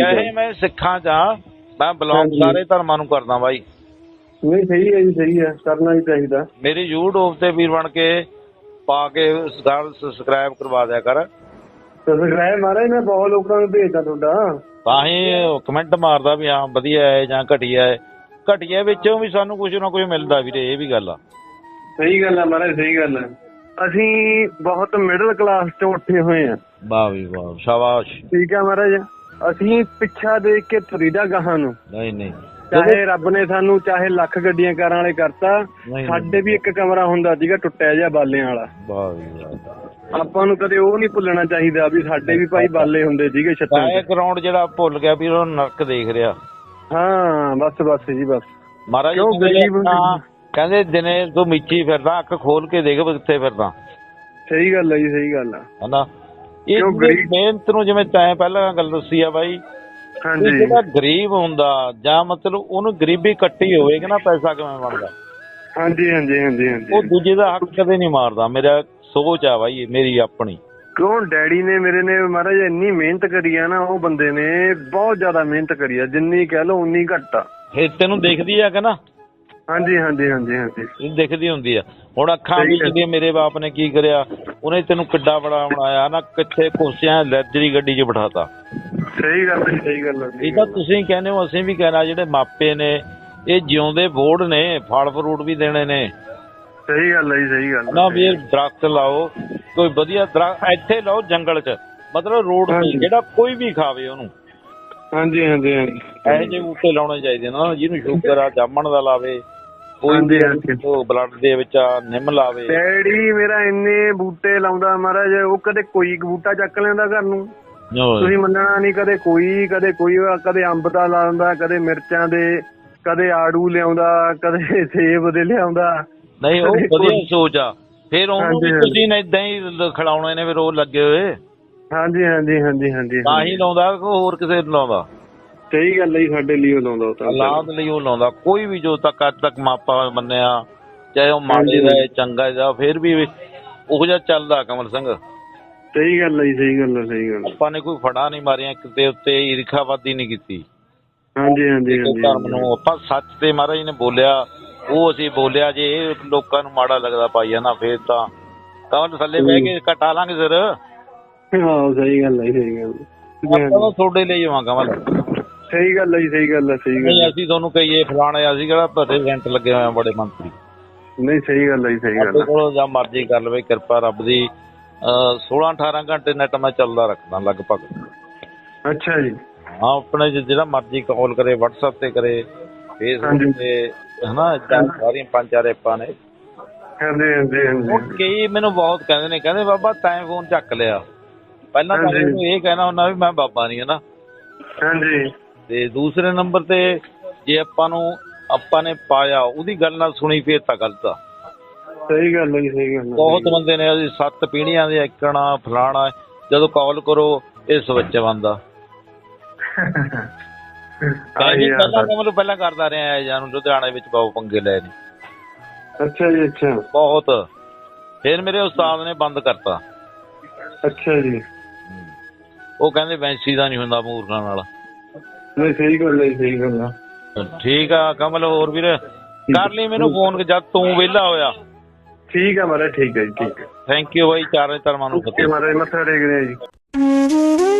ਚਾਹੇ ਮੈਂ ਸਿੱਖਾਂ ਆ ਮੈਂ ਬਲੌਗ। ਸਾਰੇ ਧਰਮਾਂ ਨੂੰ ਕਰਦਾ ਬਾਈ। ਨਹੀਂ ਸਹੀ ਹੈ ਜੀ ਸਹੀ ਹੈ। ਕਰਨਾ ਹੀ ਚਾਹੀਦਾ। ਮੇਰੀ YouTube ਤੇ ਵੀਰ ਬਣ ਕੇ ਪਾ ਕੇ ਗੱਲ ਸਬਸਕ੍ਰਾਈਬ ਕਰਵਾ ਦਿਆ ਕਰ। ਸਬਸਕ੍ਰਾਈਬ ਮਹਾਰਾਜ ਮੈਂ ਬਹੁਤ ਲੋਕਾਂ ਨੂੰ ਭੇਜਦਾ ਤੁਹਾਡਾ। ਤਾਂ ਹੀ ਕਮੈਂਟ ਮਾਰਦਾ ਵੀ ਹਾਂ ਵਧੀਆ ਹੈ ਜਾਂ ਘਟੀਆ ਹੈ। ਘਟੀਆ ਵਿੱਚੋਂ ਵੀ ਸਾਨੂੰ ਕੁਝ ਨਾ ਕੁਝ ਮਿਲਦਾ ਵੀਰੇ ਇਹ ਵੀ ਗੱਲ ਆ। ਸਹੀ ਗੱਲ ਹੈ ਮਹਾਰਾਜ ਸਹੀ ਗੱਲ ਹੈ ਅਸੀਂ ਬਹੁਤ ਮਿਡਲ ਕਲਾਸ ਤੋਂ ਉੱਠੇ ਹੋਏ ਆ। ਵਾਹ ਵੀ ਵਾਹ ਸ਼ਾਬਾਸ਼। ਠੀਕ ਹੈ ਮਹਾਰਾਜ ਅਸੀਂ ਪਿੱਛਾ ਦੇਖ ਕੇ ਤੁਰੀਦਾ ਗਾਹਾਂ ਨੂੰ। ਨਹੀਂ ਨਹੀਂ। ਚਾਹੇ ਰੱਬ ਨੇ ਸਾਨੂੰ ਚਾਹੇ ਲੱਖ ਗੱਡੀਆਂ ਕਾਰਾਂ ਵਾਲੇ ਕਰਤਾ। ਸਾਡੇ ਵੀ ਇੱਕ ਕਮਰਾ ਹੁੰਦਾ ਸੀਗਾ ਟੁੱਟਿਆ ਜਿਹਾ ਬਾਲਿਆਂ ਵਾਲਾ। ਆਪਾਂ ਨੂੰ ਕਦੇ ਉਹ ਨਹੀਂ ਭੁੱਲਣਾ ਚਾਹੀਦਾ ਵੀ ਸਾਡੇ ਵੀ ਭਾਈ ਬਾਲੇ ਹੁੰਦੇ ਸੀਗੇ ਛੱਤਾਂ ਤਾਂ। ਗਰਾਊਂਡ ਜਿਹੜਾ ਭੁੱਲ ਗਿਆ ਵੀ ਉਹ ਨਰਕ ਦੇਖ ਰਿਹਾ। ਹਾਂ ਬਸ ਬਸ ਜੀ ਬਸ। ਮਹਾਰਾਜ ਕਹਿੰਦੇ ਦਿਨੇ ਤੂੰ ਮਿੱਚੀ ਫਿਰਦਾ ਅੱਖ ਖੋਲ ਕੇ ਦੇਖ ਕਿੱਥੇ ਫਿਰਦਾ। ਸਹੀ ਗੱਲ ਹੈ ਜੀ ਸਹੀ ਗੱਲ ਹੈ ਹਨਾ? ਇਹ ਮਿਹਨਤ ਨੂੰ ਜਿਵੇਂ ਤੈਂ ਪਹਿਲਾਂ ਗੱਲ ਦੱਸੀ ਆ ਬਾਈ ਹਾਂਜੀ। ਜਿਹੜਾ ਗਰੀਬ ਹੁੰਦਾ ਜਾਂ ਮਤਲਬ ਉਹਨੂੰ ਗਰੀਬੀ ਕੱਟੀ ਹੋਵੇਗੀ ਨਾ ਪੈਸਾ ਕਿਵੇਂ ਬਣਦਾ? ਹਾਂਜੀ ਹਾਂਜੀ ਹਾਂਜੀ ਉਹ ਦੂਜੇ ਦਾ ਹੱਕ ਕਦੇ ਨਹੀਂ ਮਾਰਦਾ। ਮੇਰਾ ਸੋਚ ਆ ਬਾਈ ਮੇਰੀ ਆਪਣੀ। ਕਿਉਂ? ਡੈਡੀ ਨੇ ਮੇਰੇ ਨੇ ਮਹਾਰਾਜ ਇੰਨੀ ਮਿਹਨਤ ਕਰੀ ਆ ਨਾ ਉਹ ਬੰਦੇ ਨੇ ਬਹੁਤ ਜ਼ਿਆਦਾ ਮਿਹਨਤ ਕਰੀ ਆ ਜਿੰਨੀ ਕਹਿ ਲਓ ਉਨੀ ਘੱਟ ਆ। ਇਹ ਤੈਨੂੰ ਦਿਖਦੀ ਆ ਕਿ ਨਾ? ਹਾਂਜੀ ਹਾਂਜੀ ਹਾਂਜੀ ਹਾਂਜੀ। ਦਿਖਦੀ ਹੁੰਦੀ ਆ। ਹੁਣ ਅੱਖਾਂ ਵੀ। ਜਿਹੜੀਆਂ ਮੇਰੇ ਬਾਪ ਨੇ ਕੀ ਕਰਿਆ ਉਹਨੇ ਤੈਨੂੰ ਕਿੱਡਾ ਬੜਾ ਬਣਾਇਆ ਨਾ ਕਿੱਥੇ ਕੁਰਸੀਆਂ ਲੈਜਰੀ ਗੱਡੀ 'ਚ ਬਿਠਾਤਾ। ਸਹੀ ਗੱਲ ਹੈ ਸਹੀ ਗੱਲ ਹੈ ਇਹ ਤਾਂ ਤੁਸੀਂ ਕਹਿੰਦੇ ਹੋ ਅਸੀਂ ਵੀ ਕਹਿਣਾ ਜਿਹੜੇ ਮਾਪੇ ਨੇ ਇਹ ਜਿਉਂਦੇ ਬੋਰਡ ਨੇ ਫਲ ਫਰੂਟ ਵੀ ਦੇਣੇ ਨੇ। ਸਹੀ ਗੱਲ ਹੈ ਸਹੀ ਗੱਲ ਹੈ। ਨਾ ਵੀ ਇਹ ਦਰਖਤ ਲਾਓ ਕੋਈ ਵਧੀਆ ਦਰਖਤ ਇੱਥੇ ਲਾਓ ਜੰਗਲ 'ਚ। ਮਤਲਬ ਰੋਡ ਤੇ। ਜਿਹੜਾ ਕੋਈ ਵੀ ਖਾਵੇ ਉਹਨੂੰ। ਹਾਂਜੀ ਹਾਂਜੀ ਹਾਂਜੀ। ਇਹੋ ਜਿਹੇ ਬੂਟੇ ਲਾਉਣੇ ਚਾਹੀਦੇ ਨੇ ਜਿਹਨੂੰ ਸ਼ੂਗਰ ਆ ਜਾਮਣ ਦਾ ਲਾਵੇ। ਹਾਂਜੀ, ਵੀ ਹਾਂਜੀ। ਉਹ ਬਲੱਡ ਦੇ ਵਿੱਚ ਆ ਨਿੰਮ ਲਾਵੇ। ਡੈਡੀ ਮੇਰਾ ਇੰਨੇ ਬੂਟੇ ਲਾਉਂਦਾ ਮਹਾਰਾਜ ਉਹ ਕਦੇ ਕੋਈ ਇੱਕ ਬੂਟਾ ਚੱਕ ਲੈਂਦਾ ਘਰ ਨੂੰ। ਤੁਸੀਂ ਮੰਨਣਾ ਨਹੀਂ ਕਦੇ ਕੋਈ ਕਦੇ ਕੋਈ ਕਦੇ ਅੰਬ ਦਾ ਲਾਉਂਦਾ ਕਦੇ ਮਿਰਚਾਂ ਦੇ ਕਦੇ ਆੜੂ ਲਿਆਉਂਦਾ ਕਦੇ ਸੇਬ ਦੇ ਲਿਆਉਂਦਾ। ਨਹੀਂ ਉਹ ਕਦੇ ਵਧੀਆ ਸੋਚ ਆ। ਫਿਰ ਉਹਨੂੰ ਵੀ ਹਾਂਜੀ, ਹਾਂਜੀ। ਤੁਸੀਂ ਨੇ ਇਦਾਂ ਹੀ ਖਿਲਾਉਣੇ ਨੇ ਫਿਰ ਉਹ ਲੱਗੇ ਹੋਏ। ਹਾਂਜੀ ਹਾਂਜੀ ਹਾਂਜੀ ਹਾਂਜੀ। ਤਾਂ ਹੀ ਲਾਉਂਦਾ ਕਿ ਹੋਰ ਕਿਸੇ ਨੂੰ ਲਾਉਂਦਾ। ਸਹੀ ਗੱਲ ਹੈ ਸਾਡੇ ਲਈ ਉਹ ਲਾਉਂਦਾ ਉਹ ਤਾਂ। ਲਈ ਉਹ ਲਾਉਂਦਾ ਕੋਈ ਵੀ ਜੋ ਤੱਕ ਅੱਜ ਤੱਕ ਮਾਪਾ ਮੰਨਿਆ ਚਾਹੇ ਉਹ ਮਾੜੇ। ਦਾ ਹੈ, ਚੰਗਾ ਦਾ ਫਿਰ ਵੀ ਉਹ ਜਿਹਾ ਚੱਲਦਾ ਕਮਲ ਸਿੰਘ। ਸਹੀ ਗੱਲ ਹੈ ਸਹੀ ਗੱਲ ਹੈ ਸਹੀ ਗੱਲ। ਆਪਾਂ ਨੇ ਕੋਈ ਫੜਾ ਨਹੀਂ ਮਾਰੀਆਂ ਕਿਤੇ ਉੱਤੇ ਈਰਖਾਵਾਦੀ ਨਹੀਂ ਕੀਤੀ। ਹਾਂਜੀ ਹਾਂਜੀ ਹਾਂਜੀ ਧਰਮ ਨੂੰ ਆਪਾਂ ਸੱਚ ਤੇ ਮਹਾਰਾਜ ਨੇ ਬੋਲਿਆ ਉਹ ਅਸੀਂ ਬੋਲਿਆ ਜੇ ਇਹ ਲੋਕਾਂ ਨੂੰ ਮਾੜਾ ਲੱਗਦਾ ਪਾਈਆ ਨਾ ਫੇਰ ਤਾਂ ਕਮਲ ਥੱਲੇ ਬਹਿ ਕੇ ਘਟਾ ਲਾਂਗੇ ਸਿਰ। ਹਾਂ ਸਹੀ ਗੱਲ ਹੈ ਸਹੀ ਗੱਲ ਹੈ। ਆਪਾਂ ਤਾਂ ਤੁਹਾਡੇ ਲਈ ਆਵਾਂ ਕਮਲ। ਸਹੀ ਗੱਲ ਹੈ ਜੀ, ਸਹੀ ਗੱਲ ਹੈ ਸਹੀ ਗੱਲ ਨਹੀਂ ਹੈ। ਅਸੀਂ ਤੁਹਾਨੂੰ ਕਹੀਏ ਫਲਾਣੇ ਅਸੀਂ ਕਿਹੜਾ ਤੁਹਾਡੇ ਰੈਂਟ ਲੱਗੇ ਹੋਏ ਆ ਬੜੇ ਮੰਤਰੀ। ਨਹੀਂ ਸਹੀ ਗੱਲ ਹੈ ਜੀ, ਸਹੀ ਗੱਲ ਸਾਡੇ ਹੈ। ਕੋਲ ਜਾਂ ਮਰਜ਼ੀ ਕਰ ਲਵੇ ਕਿਰਪਾ ਰੱਬ ਦੀ। 16 18 ਘੰਟੇ ਨੈਟ ਮੈਂ ਚੱਲਦਾ ਰੱਖਦਾ ਲਗਭਗ। ਅੱਛਾ ਜੀ। ਹਾਂ ਆਪਣੇ 'ਚ ਜਿਹੜਾ ਮਰਜ਼ੀ ਕਾਲ ਕਰੇ WhatsApp ਤੇ ਕਰੇ ਹਾਂਜੀ। Facebook ਤੇ ਹਨਾ ਇਦਾਂ ਸਾਰੀਆਂ ਪੰਜ ਚਾਰ ਐਪਾਂ ਨੇ। ਹਾਂਜੀ ਹਾਂਜੀ। ਉਹ ਹਾਂਜੀ ਕਈ ਮੈਨੂੰ ਬਹੁਤ ਕਹਿੰਦੇ ਨੇ ਕਹਿੰਦੇ ਬਾਬਾ ਤੈਂ ਫੋਨ ਚੱਕ ਲਿਆ। ਪਹਿਲਾਂ ਤਾਂ ਹਾਂਜੀ। ਮੈਨੂੰ ਇਹ ਕਹਿਣਾ ਹੁੰਦਾ ਵੀ ਮੈਂ ਬਾਬਾ ਨਹੀਂ ਹੈ ਨਾ ਹਾਂਜੀ। ਤੇ ਦੂਸਰੇ ਨੰਬਰ ਤੇ ਜੇ ਆਪਾਂ ਨੂੰ ਆਪਾਂ ਨੇ ਪਾਇਆ ਉਹਦੀ ਗੱਲ ਨਾਲ ਸੁਣੀ ਫੇਰ ਤਾਂ ਗਲਤ ਆ। ਸਹੀ ਗੱਲ ਹੈ ਜੀ, ਸਹੀ ਗੱਲ ਹੈ। ਬਹੁਤ ਬੰਦੇ ਨੇ ਅਸੀਂ ਸੱਤ ਪੀੜ੍ਹੀਆਂ ਦੇ ਇੱਕਣਾ ਫਲਾਣਾ ਜਦੋਂ ਕਾਲ ਕਰੋ ਇਹ ਸਵਿਚ ਬੰਦਾ ਮੈਂ ਆਹੀ ਵੀ ਆ ਪਹਿਲਾਂ ਕਰਦਾ ਰਿਹਾ ਜਾਂ ਨੂੰ ਲੁਧਿਆਣੇ ਵਿੱਚ ਬਹੁਤ ਪੰਗੇ ਲਏ ਨੇ। ਅੱਛਾ ਜੀ ਅੱਛਾ। ਬਹੁਤ। ਫਿਰ ਮੇਰੇ ਉਸਤਾਦ ਨੇ ਬੰਦ ਕਰਤਾ। ਅੱਛਾ ਜੀ। ਉਹ ਕਹਿੰਦੇ ਵੈਂਸੀ ਦਾ ਨਹੀਂ ਹੁੰਦਾ ਮੂਰਖਾਂ ਨਾਲ। ਨਹੀਂ ਸਹੀ ਗੱਲ ਹੈ ਸਹੀ ਗੱਲ ਹੈ। ਠੀਕ ਆ ਕਮਲ ਹੋਰ ਵੀਰ? ਕਰ ਲਈ ਮੈਨੂੰ ਫੋਨ ਜਦ ਤੂੰ ਵਿਹਲਾ ਹੋਇਆ। ਠੀਕ ਹੈ ਮਹਾਰਾਜ ਠੀਕ ਹੈ ਜੀ ਠੀਕ ਹੈ। ਥੈਂਕ ਯੂ ਬਾਈ ਚਾਰੇ ਧਰਮਾਂ ਨੂੰ ਓਕੇ ਮਹਾਰਾਜ ਮੱਥਾ ਟੇਕ ਰਹੇ ਹਾਂ ਜੀ।